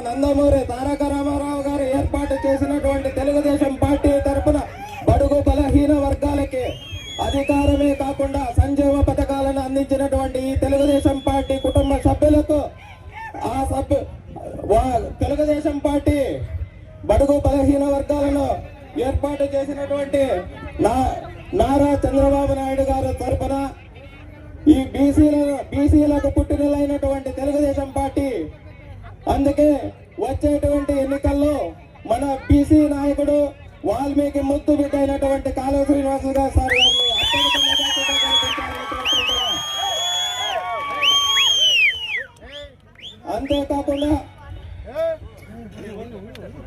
నందమూరి తారక రామారావు గారు ఏర్పాటు చేసినటువంటి తెలుగుదేశం పార్టీ తరపున బడుగు బలహీన వర్గాలకి అధికారమే కాకుండా సంక్షేమ పథకాలను అందించినటువంటి ఈ తెలుగుదేశం పార్టీ కుటుంబ సభ్యులకు ఆ సభ్యు తెలుగుదేశం పార్టీ బడుగు బలహీన వర్గాలను ఏర్పాటు చేసినటువంటి నా నారా చంద్రబాబు నాయుడు గారు తరపున ఈ బీసీల బీసీలకు పుట్టినలైనటువంటి తెలుగుదేశం పార్టీ అందుకే వచ్చేటువంటి ఎన్నికల్లో మన బీసీ నాయకుడు వాల్మీకి ముద్దు బిడ్డ అయినటువంటి కాలువ శ్రీనివాసులు గారు సార్ అంతేకాకుండా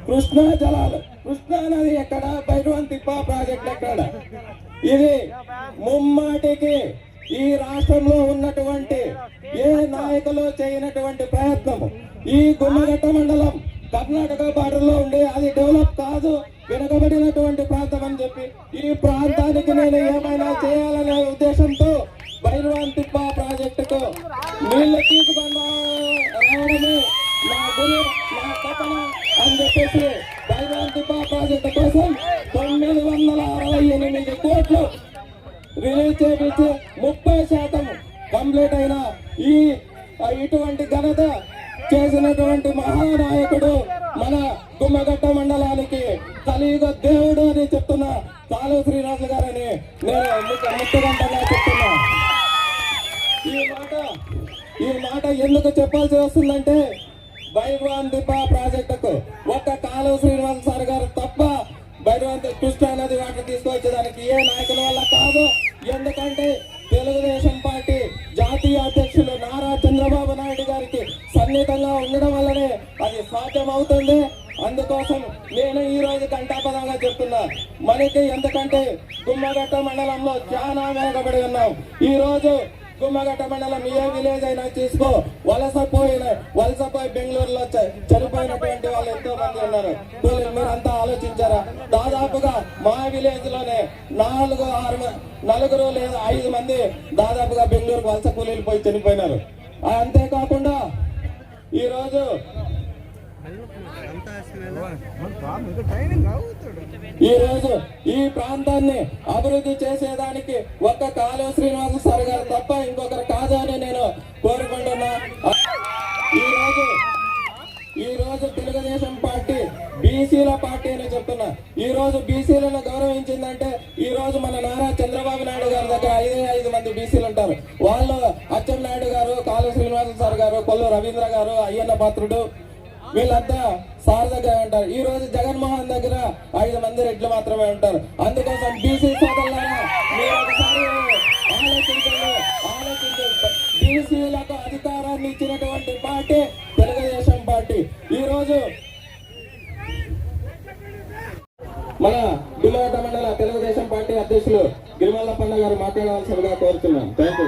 కృష్ణా జలాలు కృష్ణా నది ఎక్కడ? భైరవన్ తిప్ప ప్రాజెక్ట్ ఎక్కడ? ఇది ముమ్మాటికి ఈ రాష్ట్రంలో ఉన్నటువంటి ఏ నాయకులు చేయనటువంటి ప్రయత్నం? ఈ గుమ్మగట్ట మండలం కర్ణాటక బార్డర్లో ఉండి అది డెవలప్ కాదు వెనుకబడినటువంటి ప్రాంతం అని చెప్పి ఈ ప్రాంతానికి నేను ఏమైనా చేయాలనే ఉద్దేశంతో బైర్వాన్ తిప్ప ప్రాజెక్టుకు నీళ్ళు తీసుకొని రావడమే నా గురి నా కథన అని చెప్పేసి బైర్వాన్ తిప్ప ప్రాజెక్టు కోసం తొమ్మిది వందల అరవై ఎనిమిది కోట్లు రిలీజ్ చేపించి ముప్పై శాతం కంప్లీట్ అయిన ఈ ఇటువంటి ఘనత చేసినటువంటి మహానాయకుడు మన గుమ్మగట్ట మండలానికి కలియుగ దేవుడు అని చెప్తున్న కాలు శ్రీనివాసులు గారని నేను ముఖ్యమంత్రిగా చెప్తున్నా. ఈ మాట ఈ మాట ఎందుకు చెప్పాల్సి వస్తుందంటే భైరవాన్ దీప ప్రాజెక్టుకు ఒక్క కాలు శ్రీనివాస్ సార్ గారు తప్ప భైరవాన్ కృష్ణా నది వాటిని తీసుకొచ్చేదానికి ఏ నాయకుల వల్ల కాదు. ఎందుకంటే సన్నిహితంగా ఉండడం వల్లనే అది సాధ్యం అవుతుంది అందుకోసం నేను ఈ రోజు కంటాపదంగా చెప్తున్నా. మనకి ఎందుకంటే గుమ్మగట్ట మండలంలో చాలా వెనకబడి ఉన్నాం. ఈ రోజు గుమ్మగట్ట మండలం ఏ విలేజ్ అయినా తీసుకో. వలసపోయిన వలసపోయి బెంగళూరులో చనిపోయినటువంటి వాళ్ళు ఎంతో మంది ఉన్నారు. వీళ్ళు మీరంతా ఆలోచించారా? దాదాపుగా మా విలేజ్లోనే నాలుగు ఆరు నలుగురు లేదా ఐదు మంది దాదాపుగా బెంగళూరు వలస కూలీలు పోయి చనిపోయినారు. అంతేకాకుండా ఈ ఈరోజు ఈ ప్రాంతాన్ని అభివృద్ధి చేసేదానికి ఒక్క కాలువ శ్రీనివాస సార్ గారు తప్ప ఇంకొకరు కాదు అని నేను కోరుకుంటున్నా. ఈ రోజు ఈ రోజు తెలుగుదేశం పార్టీ బీసీల పార్టీ అని చెప్తున్నా. ఈ రోజు బీసీలను గౌరవించిందంటే ఈ రోజు మన నారా చంద్రబాబు నాయుడు కాలువ సార్ గారు కొల్లు రవీంద్ర గారు అయ్యన్న పాత్రుడు. వీళ్ళంతా సార్ దగ్గర ఉంటారు. ఈ రోజు జగన్మోహన్ దగ్గర ఐదు మంది రెడ్లు మాత్రమే ఉంటారు. అందుకోసం బీసీ సోదరులారా మీరు ఒకసారి ఆలోచించండి. ఆలోచించండి. బీసీలకు అధికారాన్ని ఇచ్చినటువంటి పార్టీ తెలుగుదేశం పార్టీ. ఈ రోజు మన గిరిమల మండల తెలుగుదేశం పార్టీ అధ్యక్షులు గిరిమల్లపన్న గారు మాట్లాడవలసిందిగా కోరుతున్నాం. Thank you